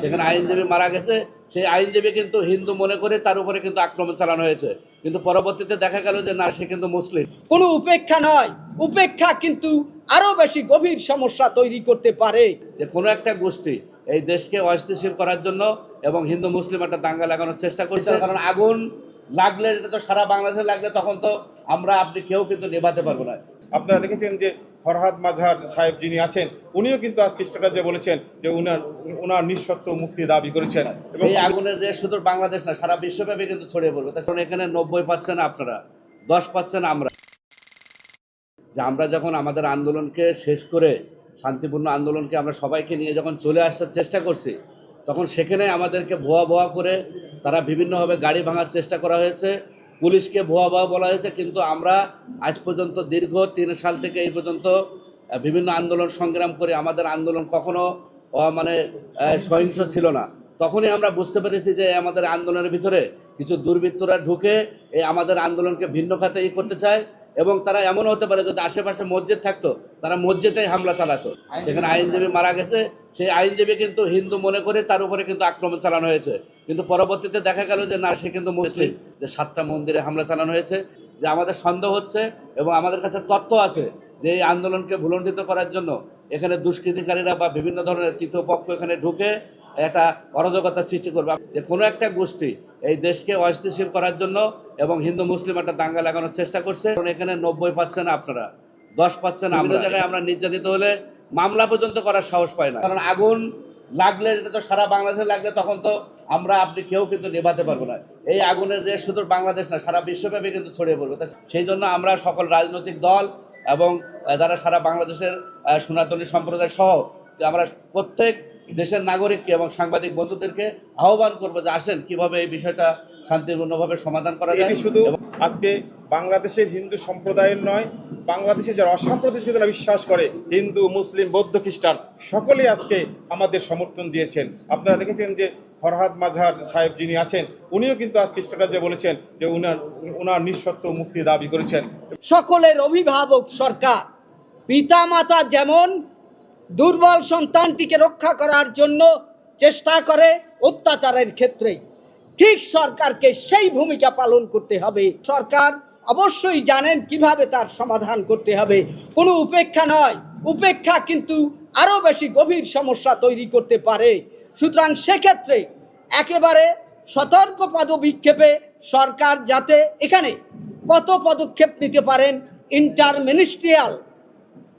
সেখানে আইনজীবী মারা গেছে সেই আইনজীবী কিন্তু হিন্দু মনে করে তার উপরে কিন্তু আক্রমণ চালানো হয়েছে। কিন্তু পরবর্তীতে দেখা গেল যে না সে কিন্তু মুসলিম। কোনো উপেক্ষা নয়। উপেক্ষা কিন্তু আরও বেশি গভীর সমস্যা তৈরি করতে পারে। যে কোনো একটা গোষ্ঠী এই দেশকে অস্থিতিশীল করার জন্য এবং হিন্দু মুসলিম একটা দাঙ্গা লাগানোর চেষ্টা করছে। কারণ আগুন লাগলে এটা তো সারা বাংলাদেশে লাগলে তখন তো আমরা আপনি কেউ কিন্তু নেভাতে পারব না। আপনারা দেখেছেন যে ফরহাদ মাঝহার সাহেব যিনি আছেন উনিও কিন্তু আজকে স্ট্যাটাসে বলেছেন যে উনার উনার নিঃশর্ত মুক্তি দাবি করেছেন। এবং এই আগুনের রেশ শুধু বাংলাদেশ না সারা বিশ্বব্যাপী কিন্তু ছড়িয়ে পড়বে। তার কারণ এখানে নব্বই পার্সেন্ট আপনারা দশ পার্সেন্ট আমরা। যে আমরা যখন আমাদের আন্দোলনকে শেষ করে শান্তিপূর্ণ আন্দোলনকে আমরা সবাইকে নিয়ে যখন চলে আসার চেষ্টা করছি তখন সেখানে আমাদেরকে ভুয়া ভুয়া করে তারা বিভিন্নভাবে গাড়ি ভাঙার চেষ্টা করা হয়েছে। পুলিশকে ভুয়া ভুয়া বলা হয়েছে, কিন্তু আমরা আজ পর্যন্ত দীর্ঘ তিন সাল থেকে এই পর্যন্ত বিভিন্ন আন্দোলন সংগ্রাম করে আমাদের আন্দোলন কখনো মানে সহিংস ছিল না। তখনই আমরা বুঝতে পেরেছি যে আমাদের আন্দোলনের ভিতরে কিছু দুর্বৃত্তরা ঢুকে এই আমাদের আন্দোলনকে ভিন্ন খাতে ই করতে চায় এবং তারা এমন হতে পারে যদি আশেপাশে মসজিদ থাকতো, তারা মসজিদেই হামলা চালাতো। সেখানে আইনজীবী মারা গেছে সেই আইনজীবী কিন্তু হিন্দু মনে করে তার উপরে কিন্তু আক্রমণ চালানো হয়েছে। কিন্তু পরবর্তীতে দেখা গেল যে না সে কিন্তু মুসলিম। যে সাতটা মন্দিরে হামলা চালানো হয়েছে যে আমাদের সন্দেহ হচ্ছে এবং আমাদের কাছে তথ্য আছে যে এই আন্দোলনকে ভুলণ্ঠিত করার জন্য এখানে দুষ্কৃতিকারীরা বা বিভিন্ন ধরনের তৃতীয় পক্ষ এখানে ঢুকে একটা অরাজকতা সৃষ্টি করবে। যে কোনো একটা গোষ্ঠী এই দেশকে অস্থিতিশীল করার জন্য এবং হিন্দু মুসলিম একটা দাঙ্গা লাগানোর চেষ্টা করছে। কারণ এখানে নব্বই পার্সেন্ট আপনারা দশ পার্সেন্ট আমরা। জায়গায় আমরা নির্যাতিত হলে মামলা পর্যন্ত করার সাহস পাই না। কারণ আগুন লাগলে এটা তো সারা বাংলাদেশে লাগলে তখন তো আমরা আপনি কেউ কিন্তু নেভাতে পারব না। এই আগুনের রেশ শুধু বাংলাদেশ না সারা বিশ্বব্যাপী কিন্তু ছড়িয়ে পড়বে। সেই জন্য আমরা সকল রাজনৈতিক দল এবং যারা সারা বাংলাদেশের সনাতনী সম্প্রদায় সহ আমরা প্রত্যেক দেশের নাগরিককে এবং সাংবাদিক বন্ধুদেরকে আহ্বান করব যে আসেন কীভাবে এই বিষয়টা শান্তিপূর্ণভাবে সমাধান করা যায়। শুধু আজকে বাংলাদেশের হিন্দু সম্প্রদায়ের নয় বাংলাদেশে যারা অসাম্প্রদায়িকতা বিশ্বাস করে, হিন্দু, মুসলিম, বৌদ্ধ খ্রিস্টান, সকলেই আজকে আমাদের সমর্থন দিয়েছেন। আপনারা দেখেছেন যে ফরহাদ মাঝহার সাহেব যিনি আছেন, উনিও কিন্তু আজকে স্ট্যাটাসে বলেছেন যে উনার উনার নিঃশর্ত মুক্তি দাবি করেছেন। সকলের অভিভাবক সরকার, পিতামাতা যেমন দুর্বল সন্তানটিকে রক্ষা করার জন্য চেষ্টা করে অত্যাচারের ক্ষেত্রে, ঠিক সরকারকে সেই ভূমিকা পালন করতে হবে। সরকার অবশ্যই জানেন কীভাবে তার সমাধান করতে হবে। কোনো উপেক্ষা নয়। উপেক্ষা কিন্তু আরও বেশি গভীর সমস্যা তৈরি করতে পারে। সুতরাং সেক্ষেত্রে একেবারে সতর্ক পদবিক্ষেপে সরকার যাতে এখানে কত পদক্ষেপ নিতে পারেন inter ministerial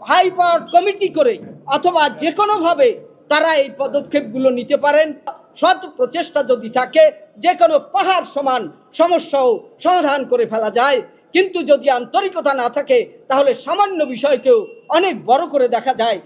high power committee করে অথবা যে কোনোভাবে তারা এই পদক্ষেপগুলো নিতে পারেন। সৎ প্রচেষ্টা যদি থাকে যে কোনো পাহাড় সমান সমস্যাও সমাধান করে ফেলা যায়। কিন্তু যদি আন্তরিকতা না থাকে তাহলে সামান্য বিষয়কেও অনেক বড় করে দেখা যায়।